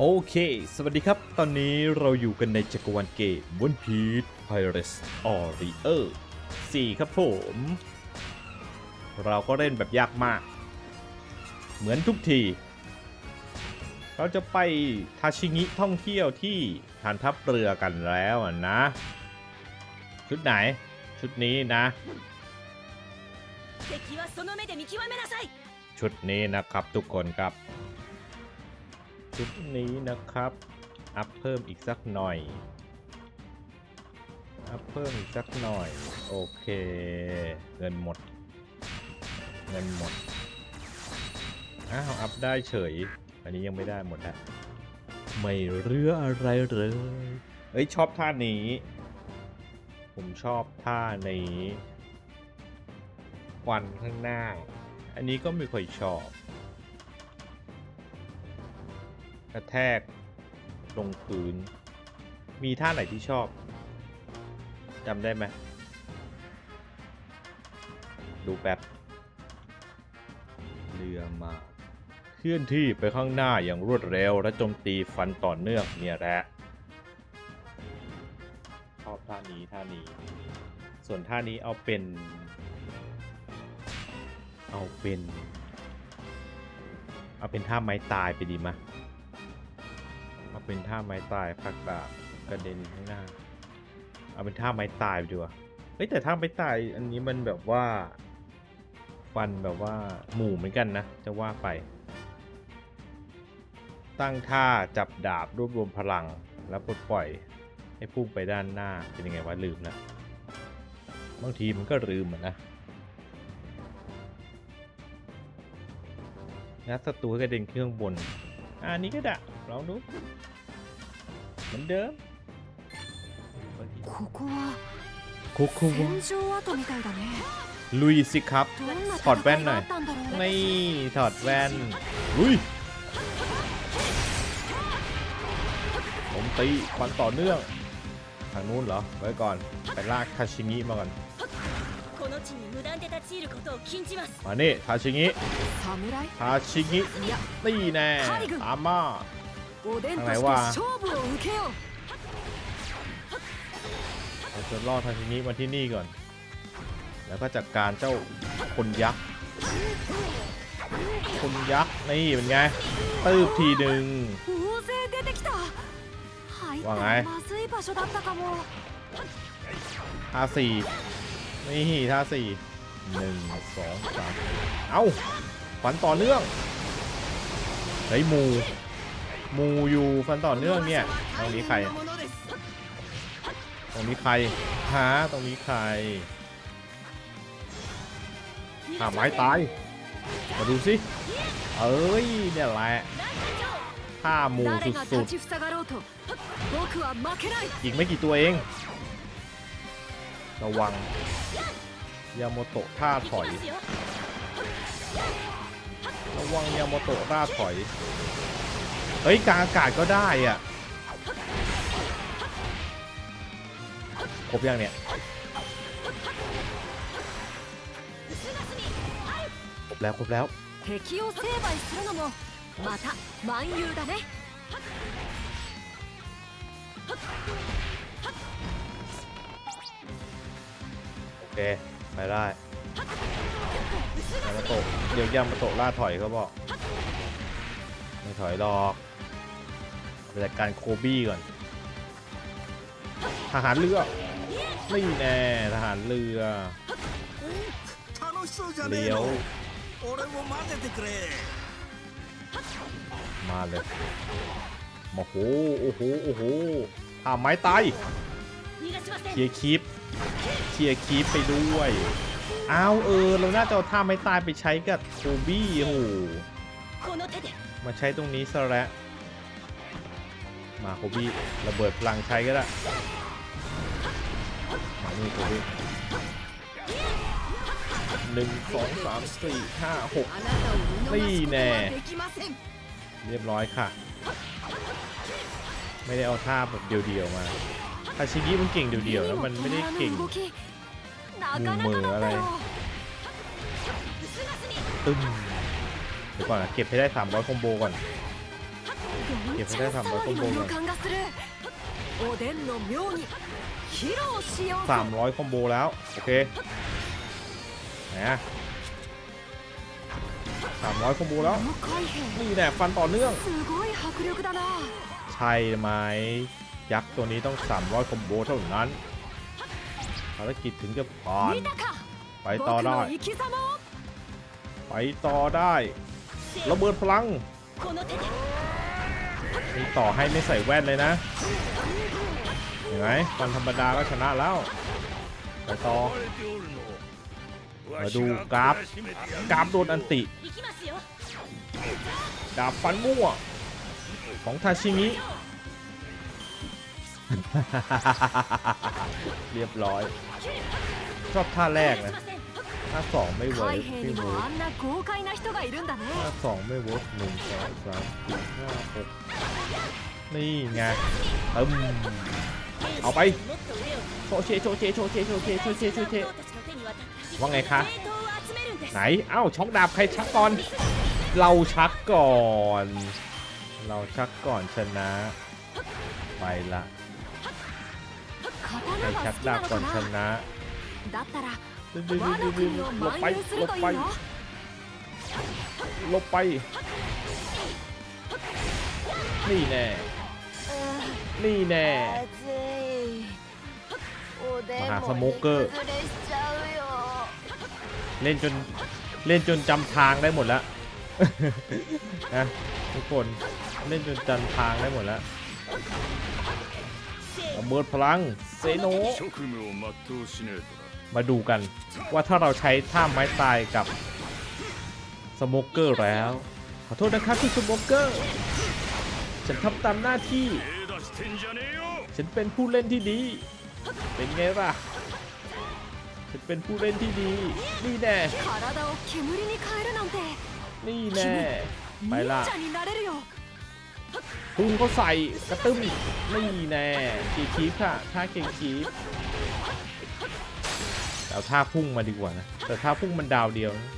โอเค สวัสดีครับ ตอนนี้เราอยู่กันในจักรวาลเกมวันพีทายเรสออริเออร์สี่ครับผม เราก็เล่นแบบยากมาก เหมือนทุกที เราจะไปทาชิงิท่องเที่ยวที่ฐานทัพเรือกันแล้วนะ ชุดไหน ชุดนี้นะ ชุดนี้นะครับทุกคนครับ ชุดนี้นะครับ อัพเพิ่มอีกสักหน่อย อัพเพิ่มอีกสักหน่อย โอเค เงินหมด เงินหมด อ้าว อัพได้เฉย อันนี้ยังไม่ได้หมดอะไม่เหลืออะไรเลยเอ้ย ชอบท่านี้ ผมชอบท่านี้ควันข้างหน้า อันนี้ก็ไม่ค่อยชอบ ระแทกลงพื้น มีท่าไหนที่ชอบจำได้ไหมดูแป๊บเรือมา เคลื่อนที่ไปข้างหน้าอย่างรวดเร็ว และโจมตีฟันต่อเนื่องเนี่ยแหละชอบท่านี้ท่านี้ ส่วนท่านี้เอาเป็น เอาเป็น เอาเป็นท่าไม้ตายไปดีมะ เป็นท่าไม้ตายพักดาบกระเด็นข้างหน้า เอาเป็นท่าไม้ตายไปดีกว่าเฮ้ยแต่ท่าไม้ตายอันนี้มันแบบว่าฟันแบบว่าหมู่เหมือนกันนะ จะว่าไป ตั้งท่าจับดาบรวบรวมพลังแล้วปลดปล่อยให้พุ่งไปด้านหน้าเป็นยังไงวะลืมนะบางทีมันก็ลืมอะนะงัดศัตรูให้กระเด็นเครื่องบน อันนี้ก็ได้ลองดูมือนเดิม ここは คุกคุ 戦場跡みたいだね ลุยสิครับ どんな ถอดแว่นหน่อย 戦いがあったんだろうね นี่ถอดแว่นลุยผมตีฟันต่อเนื่อง ทางนู้นเหรอ ไว้ก่อน ไปลากทาชิงิมาก่อน この地に無断で立ち入ることを禁じます มานี่ทาชิงิ 侍 ทาชิงิ いや ตีแน่ ตามมา おでんとあれしては勝負を受けよう เราจะล่อทาชิงิมาที่นี่ก่อน แล้วก็จัดการเจ้าคนยักษ์ คนยักษ์ นี่เป็นไงตืบทีหนึ่ง 大勢出てきた入ったわがいらまずい場所だったかも ท่าสี่นี่ท่าสี่หนึ่งสองสามเอ้าฟันต่อเนื่องเฮ้ยหมูห มูยูฟันต่อเนื่องเนี่ย ตรงนี้ใคร ตรงนี้ใครหาตรงนี้ใครหาไม้ตาย มาดูสิ เอ้ย เนี่ยแหละห้ามูสุดๆอีกไม่กี่ตัวเอง ระวัง ยาโมโตะท่าถอย ระวังยาโมโตะท่าถอย เฮ้ยกลางอากาศก็ได้อ่ะ ครบยังเนี่ย ครบแล้ว ครบแล้ว 敵を成敗するのもまた万有だね โอเค ไปได้ยามาโตะเดี๋ยวยามาโตะล่าถอยเขาบอก ไม่ถอยหรอกไป จัดการโคบี้ก่อน ทหารเรือนี่แน่ทหารเรือเลี้ยวมาเลยโอ้โหโอ้โหโอ้โหอ่าไม้ตายเคลียร์คลิปเคลียร์คลิปไปด้วยอ้าวเออ เราน่าจะเอาท่าไม้ตายไปใช้กับโคบี้โอ้โหมาใช้ตรงนี้ซะแล้ว มาโคบี้ระเบิดพลังใช้ก็ได้มานี่โคบี้หนึ่งสองสามสี่ห้าหกนี่แน่ เรียบร้อยค่ะ ไม่ได้เอาท่าแบบเดียวๆมาคาชิกิมันเก่งเดียวๆแล้วมันไม่ได้เก่งมือมืออะไรตึ้มเดี๋ยวก่อนนะเก็บให้ได้300คอมโบก่อน เก็บได้สามร้อยคอมโบก่อสามร้อยคอมโบแล้ว โอเคนสามร้อยคอมโบแล้ว นี่แหลฟันต่อเนื่อง ใช่ไหม ยักษ์ตัวนี้ต้องสามร้อยคอมโบเท่านั้นภารกิจถึงจะผ่านไปต่อได้ ไปต่อได้ ระเบิดพลัง ต่อให้ไม่ใส่แว่นเลยนะ เห็นไหมฟันธรรมดาก็ชนะแล้วไปต่อมาดูกราฟกราฟโดนอันติ ดาบฟันมั่ว ของทาชิมิ เรียบร้อย ชอบท่าแรกนะ ถ้าสองไม่เวิร์กไม่เวิร์กถ้าสองไม่เวิร์กหนึ่งสองสามสี่ห้าหกนี่ไงตึมเอาไปโชเชโชเชโชเชโชเชโชเชโชเชว่าไงคะไหนเอ้าช็อกดาบใครชักก่อน เราชักก่อน เราชักก่อนชนะ ไปละใครชักดาบก่อนชนะ หลบไปหลบไปหลบไป นี่แน่ นี่แน่มหาสมุกเกอร์ เล่นจนเล่นจนจำทางได้หมดแล้วนะทุกคนเล่นจนจำทางได้หมดแล้วระเบิดพลังเซโน มาดูกัน ว่าถ้าเราใช้ท่าไม้ตายกับสโมกเกอร์แล้ว ขอโทษนะครับคุณสโมกเกอร์ ฉันทำตามหน้าที่ ฉันเป็นผู้เล่นที่ดี เป็นไงล่ะ ฉันเป็นผู้เล่นที่ดี นี่แน่นี่แน่ไปล่ะพุ่งเขาใส่กระตุ้มนี่แน่กีคีฟค่ะท่าเก่งคีฟ เอาท่าพุ่งมาดีกว่านะ แต่ท่าพุ่งมันดาวเดียวนะ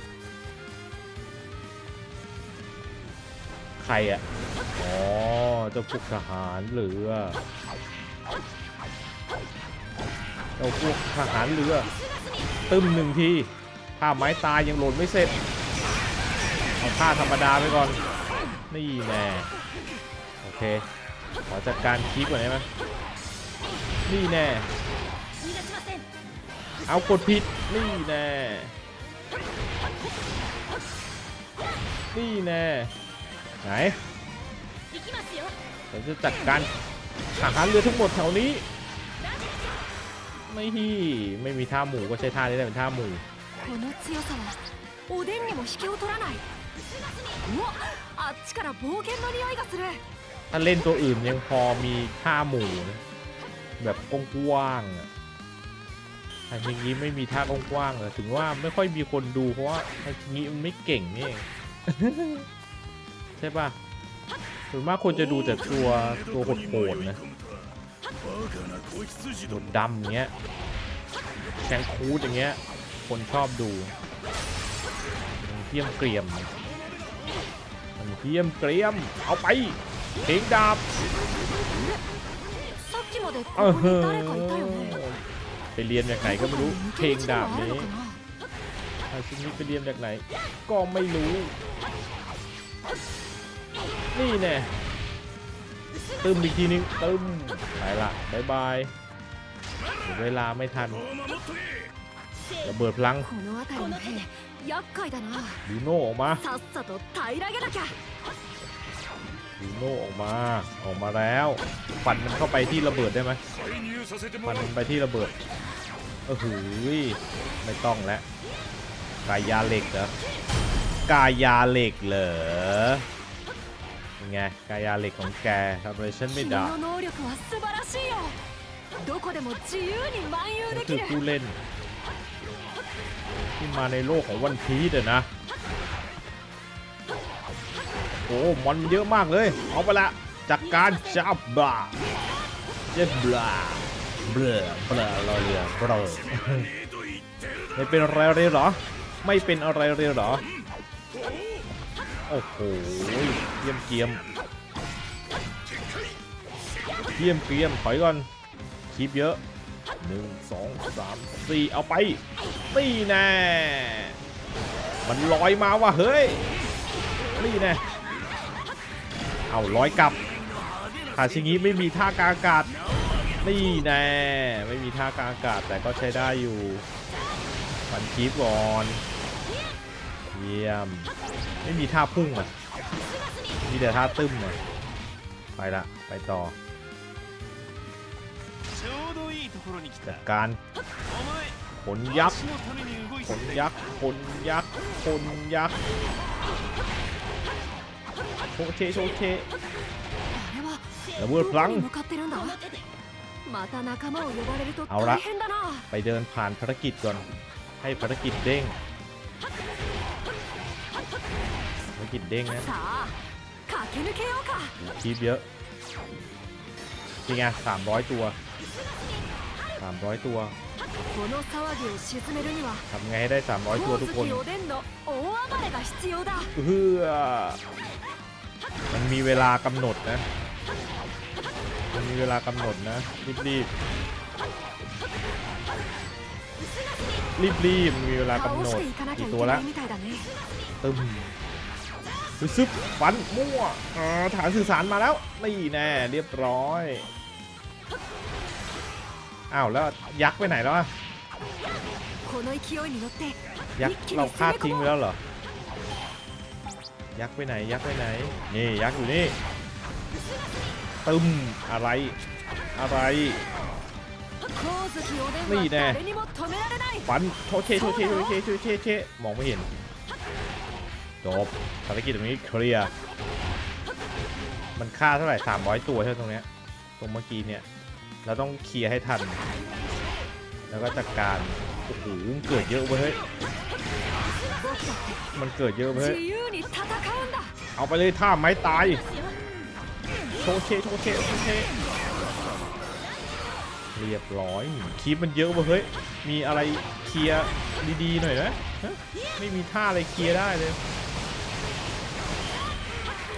ใครอะอ๋อเจ้าพวกทหารเรือเจ้าพวกทหารเรือ ตึมหนึ่งทีท่าไม้ตายยังโหลดไม่เสร็จ เอาท่าธรรมดาไปก่อน นี่แน่โอเค ขอจัดการคลิปก่อนได้ไหมนี่แน่ เอากดผิด นี่แน่ นี่แน่ ไหน 行きますよ ผมจะจัดการทหารเรือทั้งหมดแถวนี้ ไม่ฮี่ไม่มีท่าหมูก็ใช้ท่านี้ได้เป็นท่าหมู この強さはおでんにも引けを取らないうわあっちから冒険の匂いがする ถ้าเล่นตัวอื่นยังพอมีท่าหมูนะแบบกว้างๆอะ อฮคิงิไม่มีท่ากว้างๆเลยถึงว่าไม่ค่อยมีคนดูเพราะว่าอฮคิงิมันไม่เก่งนี่ใช่ป่ะส่วนมากคนจะดูแต่ตัวตัวโหดๆนะหนวดดำเงี้ยแชงคูดอย่างเงี้ย คนชอบดูเทียมเกรียมเทียมเกรียม เอาไปเข่งดาบเออ ไปเรียนจากไหนก็ไม่รู้เพลงดาบนี้ฮาชิมิไปเรียนจากไหน ก็ไม่รู้ นี่แน่ตึมอีกทีนึงตึมไปละบายบายเวลาไม่ทันระเบิดพลังดูโน่ออกมา ดูโน่ออกมาออกมาแล้วฟันมันเข้าไปที่ระเบิดได้ไหมฟันมันไปที่ระเบิดเออหือไม่ต้องแล้วกายาเหล็กเหรอกายาเหล็กเหรอไงกายาเหล็กของแกทำอะไรฉันไม่ได้คือผู้เล่น ที่มาในโลกของวันพีเดนะ โอ้มอนมันเยอะมากเลย เอาไปละจัดการจับบาเจ็บบลาเบลเบลอรอเรือเบลไม่เป็นอะไรเลยหรอ ไม่เป็นอะไรเลยหรอ โอ้โห เยี่ยมเกียม เยี่ยมเกียมถอยก่อนคลิปเยอะหนึ่งสองสามสี่เอาไปตีแน่ มันลอยมาว่ะเฮ้ยนี่แน่ เอาร้อยกลับหาชิงิไม่มีท่ากาอกาศนี่แน่ไม่มีท่ากาอากาศแต่ก็ใช้ได้อยู่ฟันคีบก่อนเยี่ยมไม่มีท่าพุ่งอะมีแต่ท่าตึ้มอะไปละไปต่อจัดการขนยักษ์ขนยักษ์ขนยักษ์ขนยักษ์ โอเคโอเชระเบิดพลังเอาละไปเดินผ่านภารกิจก่อน ให้ภารกิจเด้งภารกิจเด้งนะคีบเยอะจริงอ่สามร้อยตัวสามร้อยตัวทำไงให้ได้สามร้อยตัวทุกคนเพื่อ มันมีเวลากำหนดนะ มันมีเวลากำหนดนะ รีบรีบรีบรีบมีเวลากำหนดกี่ตัวละตึมซึบฟันมั่วฐานสื่อสารมาแล้ว นี่แน่เรียบร้อย อ้าว แล้วยักษ์ไปไหนแล้วอะยักษ์เราคาดทิ้งไปแล้วเหรอ ยักษ์ไปไหน ยักษ์ไปไหน นี่ยักษ์อยู่นี่ ตึมอะไร อะไร นี่แน่ฟันโทเชโทเชโทเชโทเชเชมองไม่เห็น จบภารกิจตรงนี้เคลียร์ มันฆ่าเท่าไหร่300 ตัวใช่ตรงเนี้ย ตรงเมื่อกี้เนี่ย เราต้องเคลียร์ให้ทัน แล้วก็จัดการ โอ้โห เกิดเยอะเว้ย มันเกิดเยอะเพื่อเอาไปเลยท่าไม้ตายโชเชโชเชโชเชเรียบร้อยคลิปมันเยอะเฮ้ยมีอะไรเคลียร์ดีๆหน่อยนะไม่มีท่าอะไรเคลียร์ได้เลย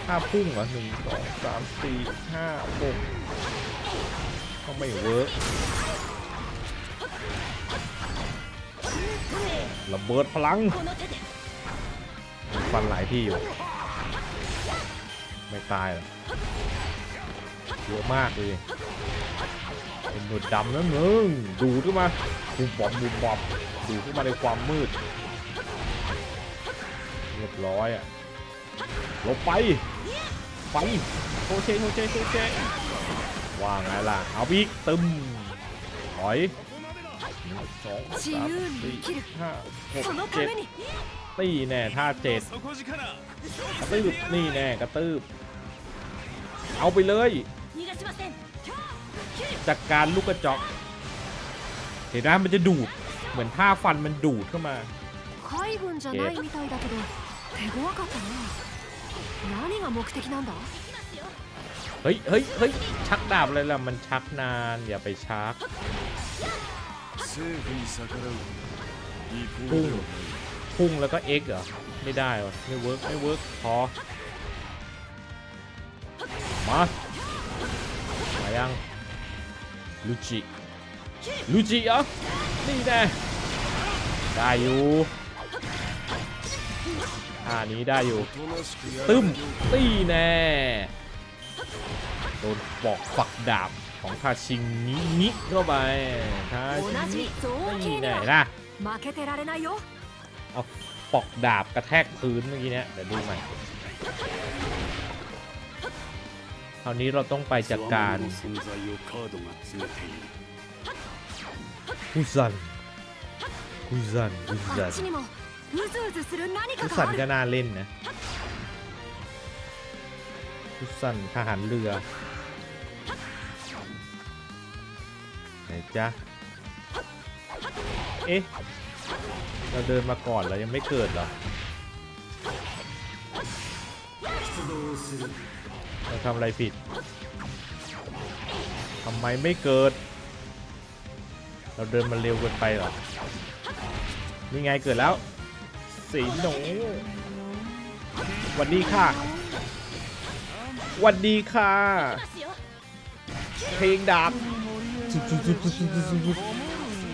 ท่าพุ่งเหรอหนึ่งสองสามสี่ห้าหกก็ไม่เวิร์ก ระเบิดพลัง ฟันหลายที่อยู่ ไม่ตายหรอกเยอะมากเลยเป็นหนวดดำนะมึงดูดขึ้นมาบุบบับบุบบับดูดขึ้นมาในความมืด เรียบร้อยอะลบไปฟันโชเชโชเชโชเชว่าไงล่ะ เอาอีกตึมถอย นึ่งสี่ตีแน่ท่าเจ็ดกระตืบนี่แน่กระตืบเอาไปเลยจากการลูกกระจกเห็นไหมมันจะดูดเหมือนท่าฟันมันดูดเข้ามาเฮ้ยเฮ้ยเฮ้ยชักดาบเลยล่ะมันชักนานอย่าไปชัก 政府に逆らう違法 พุ่ง ではない พุ่งแล้วก็ X เหรอ ไม่ได้วะไม่เวิร์กไม่เวิร์กพอ มามายังลูจิลูจิเหรอนี่แน่ได้อยู่ท่านี้ได้อยู่ おとなしくや ตึ้ม る ตีแน่ โดนปอกฝักดาบ ของทาชิงนี้นี้เข้าไปทาชิงนี้นี่ไหนล่ะเอาปอกดาบกระแทกพื้นเมื่อกี้เนี้ยเดี๋ยวดูใหม่คราวนี้เราต้องไปจัดการคุซันคุซันคุซันคุซันก็น่าเล่นนะคุซันทหารเรือ ไหนจ๊ะ เอ๊ะ เราเดินมาก่อนเรายังไม่เกิดเหรอ เราทำอะไรผิด ทำไมไม่เกิด เราเดินมาเร็วเกินไปเหรอ นี่ไงเกิดแล้ว สีหนูหวัดดีค่ะหวัดดีค่ะ เพลงดาบ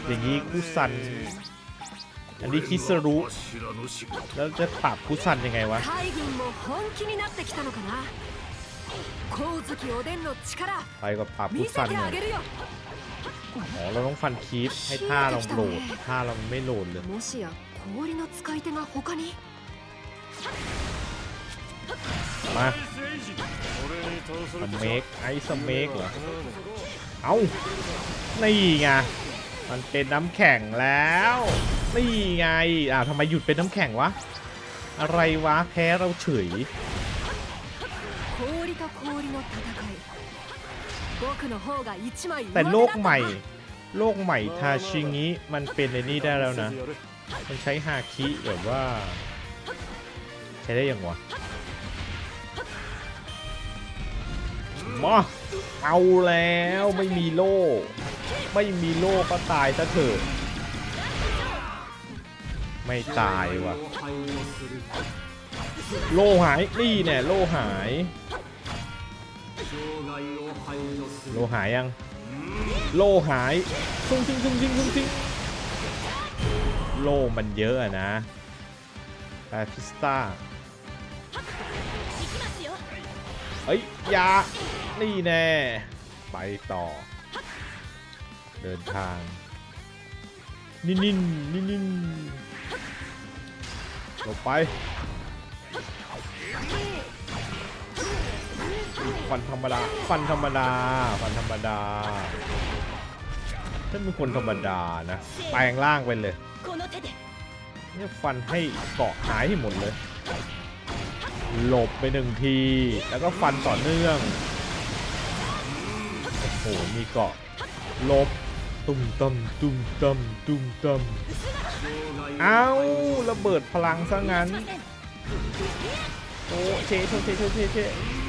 อย่างนี้กุซัน อันนี้คิสรุ แล้วจะปรับกุซันยังไงวะไปกับปรับกุซันเน่ยอ๋อเราต้องฟันคีฟให้ท่าเราโหลดท่าเราไม่โหลดเลยมาสเมกไอสเมกเหรอ เอานี่ไง มันเป็นน้ำแข็งแล้ว นี่ไง อ้าวทำไมหยุดเป็นน้ำแข็งวะ อะไรวะ แพ้เราเฉยแต่โลกใหม่ โลกใหม่ทาชิงิมันเป็นในนี่ได้แล้วนะ มันใช้ฮาคิแบบว่า ใช้ได้ยังวะ มาเอาแล้วไม่มีโล่ ไม่มีโล่ก็ตายซะเถอะ ไม่ตายวะโล่หายนี่เนี่ยโล่หาย โล่หายยัง โล่หายซุ่งซิงซุ่งซิงซุ่งซิงโล่มันเยอะนะแปฟิสต้าเฮ้ยยา นี่แน่ ไปต่อ เดินทาง นิ่นนิ่นนิ่นนิ่นลงไปฟันธรรมดาฟันธรรมดาฟันธรรมดาฉันเป็นคนธรรมดานะแปลงร่างไปเลยเนี่ยฟันให้เกาะหายให้หมดเลย หลบไปหนึ่งที แล้วก็ฟันต่อเนื่อง โหมีเกาะลบตุ้มตั้มตุ้มตั้มตุ้มตั้มเอาระเบิดพลังซะงั้นโอ้เชเชเชเชเชเช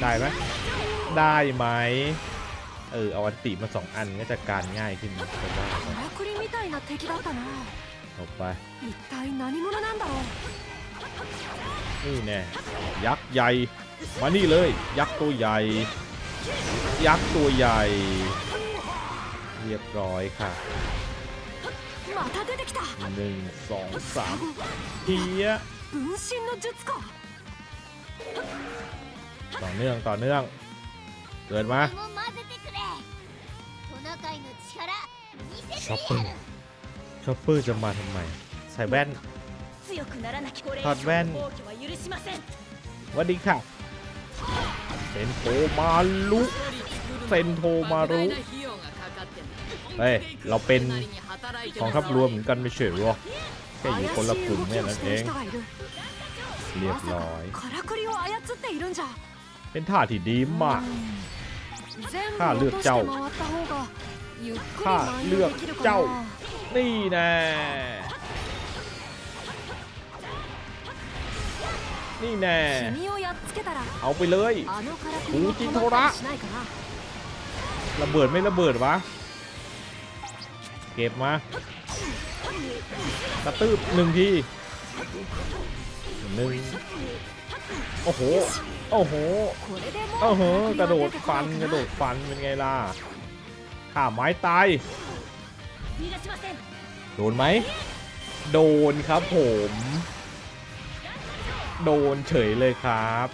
ได้ไหมได้ไหมเออเอาอันติมาสองอันก็จะการง่ายขึ้นผมได้ออกไปนี่แน่ยักษ์ใหญ่ มานี่เลย ยักษ์ตัวใหญ่ ยักษ์ตัวใหญ่ เรียบร้อยค่ะหนึ่งสองสามเฮียต่อเนื่องต่อเนื่องเกิดมาช็อปเปอร์ช็อปเปอร์จะมาทำไม ใส่แว่นถอดแว่นวันดีค่ะ เซนโทมาลุเซนโทมารุเฮ้ย เราเป็นของทัพรวมเหมือนกันไม่ใช่หรอแค่อยู่คนละกลุ่มเนี่ยนั่นเอง เรียบร้อย เป็นท่าที่ดีมากข้าเลือกเจ้าข้าเลือกเจ้า นี่แน่ นี่แน่ เอาไปเลยหูจินโทระระเบิดไม่ระเบิดวะ เก็บมากระตืบหนึ่งทีหนึ่งโอ้โห โอ้โห โอ้โห กระโดดฟัน กระโดดฟัน เป็นไงล่ะข่าไม้ตาย โดนไหม โดนครับผม โดนเฉยเลยครับ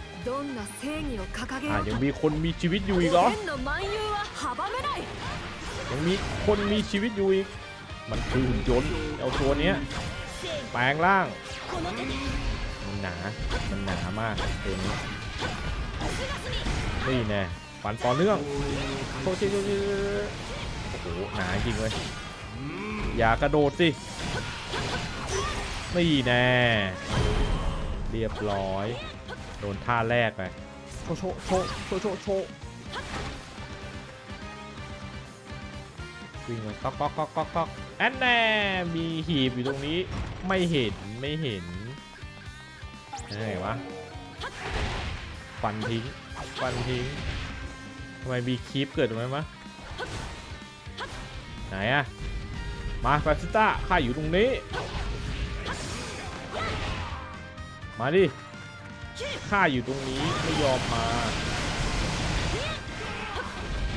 ยังมีคนมีชีวิตอยู่อีกเหรอยังมีคนมีชีวิตอยู่อีก มันคือหุ่นยนต์เอาตัวเนี้ยแปลงร่างมันหนา มันหนามากตัวนี้นี่แน่ฝันต่อเนื่องโอ้โหหนาจริงเลยอย่ากระโดดสินี่แน่ เรียบร้อย โดนท่าแรกไปโชว์โชว์โชว์โชว์โชว์โชว์วิ่งเลยก๊อกก๊อกก๊อกก๊อกก๊อกแอนแน่มีหีบอยู่ตรงนี้ไม่เห็นไม่เห็นไหนวะฟันทิ้งฟันทิ้งทำไมมีคลิปเกิดตรงนั้นมะไหนอะมาฟาซิต้าข้าอยู่ตรงนี้ มาดิข้าอยู่ตรงนี้ไม่ยอมมา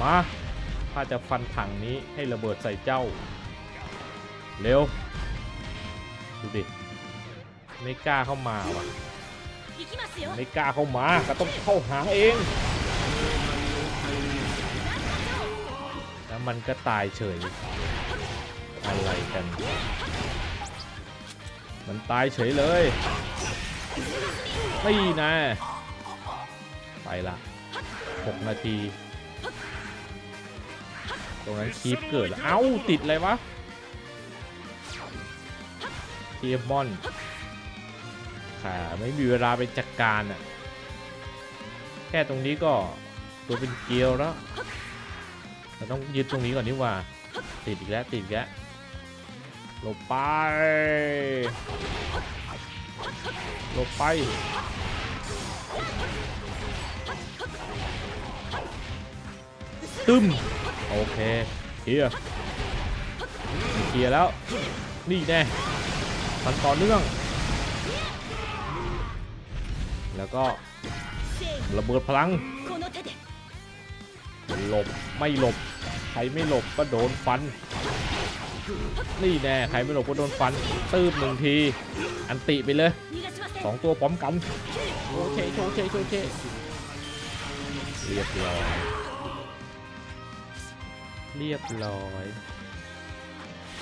มาข้าจะฟันถังนี้ให้ระเบิดใส่เจ้า เร็ว ดูดิ ไม่กล้าเข้ามาว่ะ ไม่กล้าเข้ามา ก็ต้องเข้าหาเอง แล้วมันก็ตายเฉย อะไรกัน มันตายเฉยเลย นี่นะ ไปละ6นาที ตรงนั้นคีปเกิด เอ้า ติดอะไรวะเทียมอนขาไม่มีเวลาไปจัดการอะแค่ตรงนี้ก็ตัวเป็นเกลียวแล้วเราต้องยึดตรงนี้ก่อนนี่ว่า ติดอีกแล้วติดอีกแล้วลบไป หลบไป ตึมโอเคเคียร์เคียร์แล้ว นี่แน่มันต่อเนื่อง แล้วก็ระเบิดพลัง หลบไม่หลบ ใครไม่หลบก็โดนฟัน นี่แน่ ใครไม่หลบก็โดนฟันตืบหนึ่งที อันติไปเลยสองตัวพร้อมกันโอเคโอเคโอเคเรียบร้อยเรียบร้อย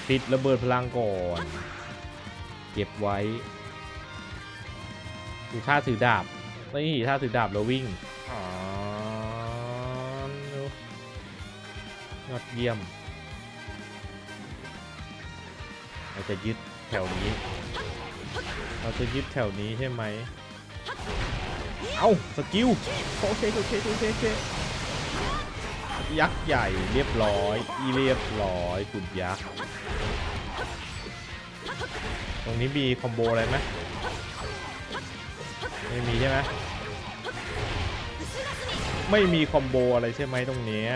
ติดระเบิดพลังก่อน เก็บไว้ดูท่าถือดาบไม่ท่าถือดาบแล้ววิ่งอ๋อยอดเยี่ยมเราจะยึดแถวนี้ เราจะยึดแถวนี้ใช่ไหม เอาสกิลโอเคโอเคโอเคโอเคยักษ์ใหญ่เรียบร้อย อีเรียบร้อยกุดยักษ์ ตรงนี้มีคอมโบอะไรไหมไม่มีใช่ไหมไม่มีคอมโบอะไรใช่ไหมตรงเนี้ย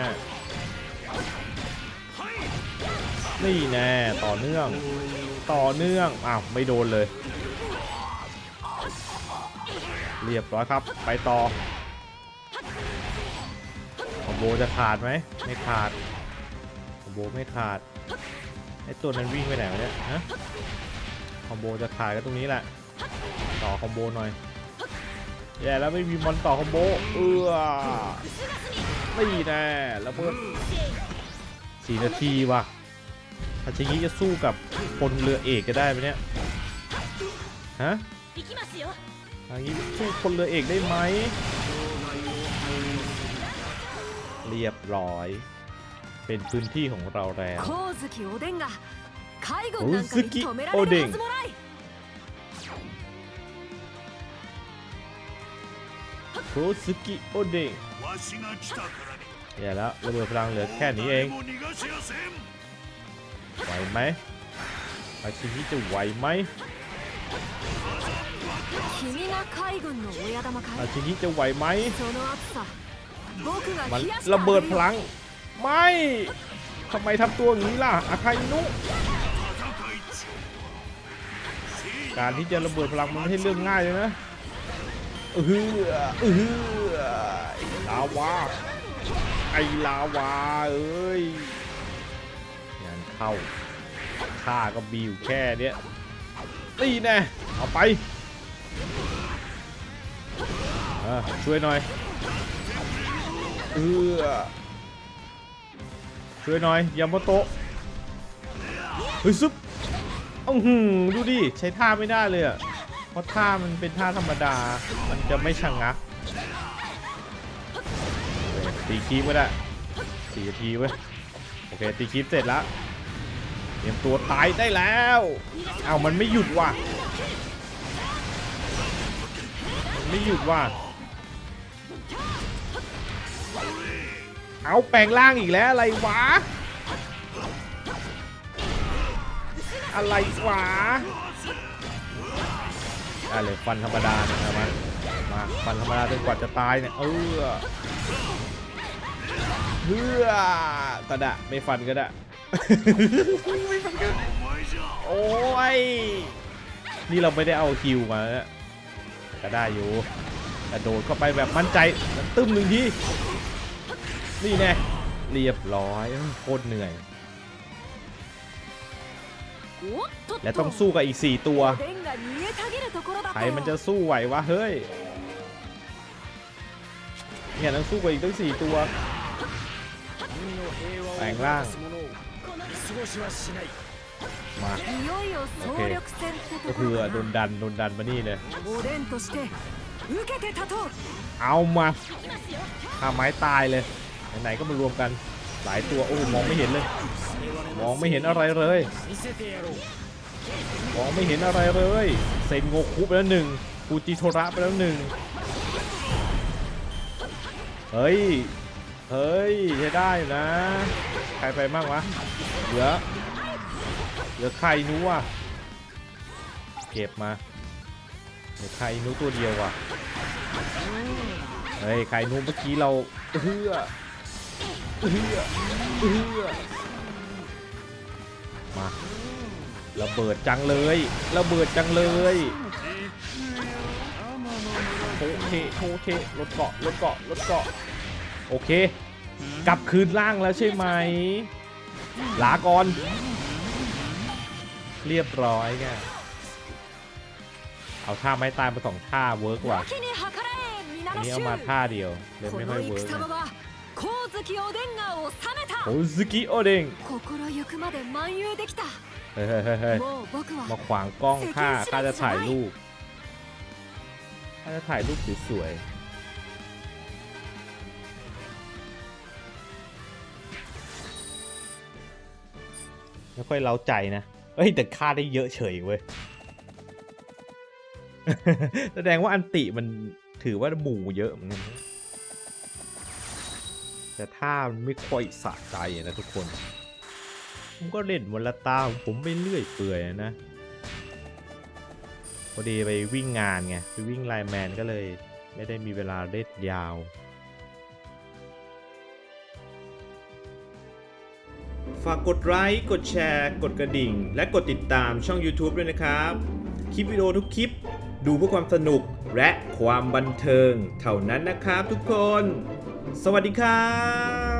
นี่แน่ต่อเนื่อง ต่อเนื่อง อ้าว ไม่โดนเลย เรียบร้อยครับ ไปต่อคอมโบจะขาดไหมไม่ขาดคอมโบไม่ขาดไอตัวนั้นวิ่งไปไหนวะเนี่ยฮะคอมโบจะขาดก็ตรงนี้แหละ ต่อคอมโบหน่อยแย่แล้วไม่มีมอนต่อคอมโบเออไม่แน่แล้วเพื่มสี่นาทีว่ะทาชิงี้จะสู้กับคนเรือเอกก็ได้ไหมเนี่ยฮะ อางนี้สู้คนเรือเอกได้ไหมเรียบร้อย เป็นพื้นที่ของเราแล้วโคซุกิโอเดงโคซุกิโอเดงอย่าแล้วระเบิดพลังเหลือแค่นี้เองไหวไหมอาชีพนี้จะไหวไหม อาชิงิจะไหวไหมมันระเบิดพลัง ไม่ทำไมทำตัวอย่างนี้ล่ะอาคายินุ การที่จะระเบิดพลังมันไม่ใช่เรื่องง่ายเลยนะเออเออลาวาไอลาวาเอ้ยงานเข้าข้าก็บิวแค่เนี้ยตีแน่เอาไป ออช่วยหน่อยเออช่วยหน่อยยามาโตะเฮ้ยซุปอื้อหือดูดิ ใช้ท่าไม่ได้เลยอะเพราะท่ามันเป็นท่าธรรมดา มันจะไม่ชะงักเออตีคีบก็ได้สี่นาทีเว้ย โอเคตีคีบเสร็จแล้วเตรียมตัวตายได้แล้ว เอามันไม่หยุดว่ะ มันไม่หยุดว่ะ เอาแปลงร่างอีกแล้วอะไรวะ อะไรวะอะไรฟันธรรมดาเนี่ยมามาฟันธรรมดาจนกว่าจะตายเนี่ยเออเพื่อตะดะไม่ฟันก็ได้ไม่ฟันก็โอ้ยนี่เราไม่ได้เอาคิวมาก็ได้อยู่แต่โดดเข้าไปแบบมั่นใจตึ้มหนึ่งที นี่แน่เรียบร้อยโคตรเหนื่อย และต้องสู้กับอีก 4 ตัว ใครมันจะสู้ไหววะเฮ้ยเนี่ยต้องสู้กับอีกตั้งสี่ตัวแปลงร่างมาโอเคก็คือโดนดันโดนดันมานี่เลยเอามาทำไม้ตายเลย ไหนๆก็มารวมกันหลายตัวโอ้มองไม่เห็นเลย มองไม่เห็นอะไรเลยมองไม่เห็นอะไรเลยเซนโงคุไปแล้วหนึ่งฟูจิโทระไปแล้วหนึ่งเฮ้ยเฮ้ยใช้ได้นะใครไปบ้างวะเหลือเหลือใครนู้ว่ะเก็บมาเหลือใครนู้ตัวเดียวว่ะเฮ้ยใครนู้เมื่อกี้เราเพื่อ เาเรมาระเบิดจังเลยระเบิดจังเลยโอเคโอเครถเกาะรถเกาะรถเกาะโอเค กลับคืนล่างแล้วใช่ไหมลาก่อน เรียบร้อยแกเอาท่าไม้ตายมาสองท่าเวิร์กว่ะอันนี้เอามาท่าเดียวเลยไม่ค่อยเวิร์ก 光月おでんが治めた โอซึกิโอเด้ง 心ゆくまで漫遊できた เฮ้ยเฮ้ยเฮ้ยเฮ้ย もう僕 มา は ขวางกล้องข้าข้าจะถ่ายรูปข้าจะถ่ายรูปสวยๆไม่ค่อยเล้าใจนะ เอ้ย แต่ฆ่าได้เยอะเฉยเว้ย แสดงว่าอันติมันถือว่าหมู่เยอะเหมือนกันนะ แต่ถ้าไม่ค่อยสะใจนะทุกคน ผมก็เล่นวันละตาผมไปเรื่อยเปื่อยนะพอดีไปวิ่งงานไงไปวิ่งไลแมนก็เลยไม่ได้มีเวลาเล่นยาวฝากกดไลค์ กดแชร์ กดกระดิ่ง และกดติดตามช่อง YouTube ด้วยนะครับ คลิปวิดีโอทุกคลิป ดูเพื่อความสนุกและความบันเทิง เท่านั้นนะครับทุกคน สวัสดีครับ